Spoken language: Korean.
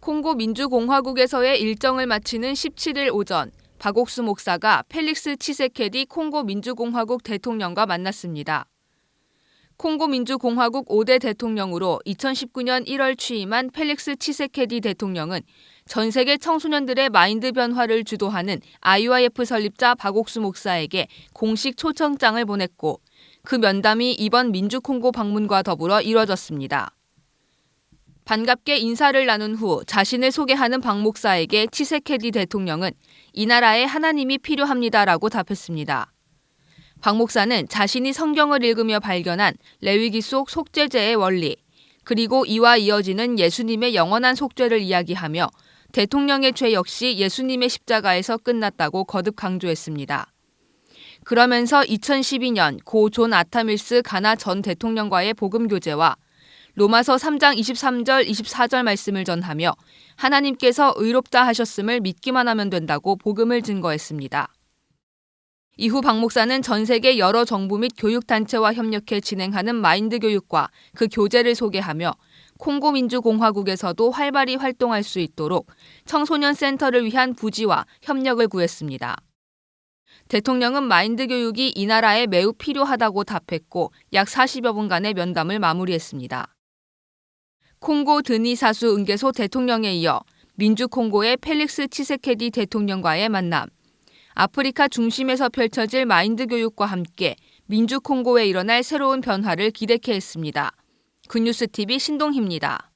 콩고 민주공화국에서의 일정을 마치는 17일 오전 박옥수 목사가 펠릭스 치세케디 콩고 민주공화국 대통령과 만났습니다. 콩고 민주공화국 5대 대통령으로 2019년 1월 취임한 펠릭스 치세케디 대통령은 전 세계 청소년들의 마인드 변화를 주도하는 IYF 설립자 박옥수 목사에게 공식 초청장을 보냈고 그 면담이 이번 민주콩고 방문과 더불어 이뤄졌습니다. 반갑게 인사를 나눈 후 자신을 소개하는 박 목사에게 치세케디 대통령은 이 나라에 하나님이 필요합니다라고 답했습니다. 박 목사는 자신이 성경을 읽으며 발견한 레위기 속 속죄제의 원리, 그리고 이와 이어지는 예수님의 영원한 속죄를 이야기하며 대통령의 죄 역시 예수님의 십자가에서 끝났다고 거듭 강조했습니다. 그러면서 2012년 고 존 아타밀스 가나 전 대통령과의 복음 교제와 로마서 3장 23절 24절 말씀을 전하며 하나님께서 의롭다 하셨음을 믿기만 하면 된다고 복음을 증거했습니다. 이후 박 목사는 전 세계 여러 정부 및 교육단체와 협력해 진행하는 마인드 교육과 그 교재를 소개하며 콩고 민주공화국에서도 활발히 활동할 수 있도록 청소년 센터를 위한 부지와 협력을 구했습니다. 대통령은 마인드 교육이 이 나라에 매우 필요하다고 답했고 약 40여 분간의 면담을 마무리했습니다. 콩고 드니 사수 응개소 대통령에 이어 민주 콩고의 펠릭스 치세케디 대통령과의 만남, 아프리카 중심에서 펼쳐질 마인드 교육과 함께 민주 콩고에 일어날 새로운 변화를 기대케 했습니다. 굿뉴스 TV 신동희입니다.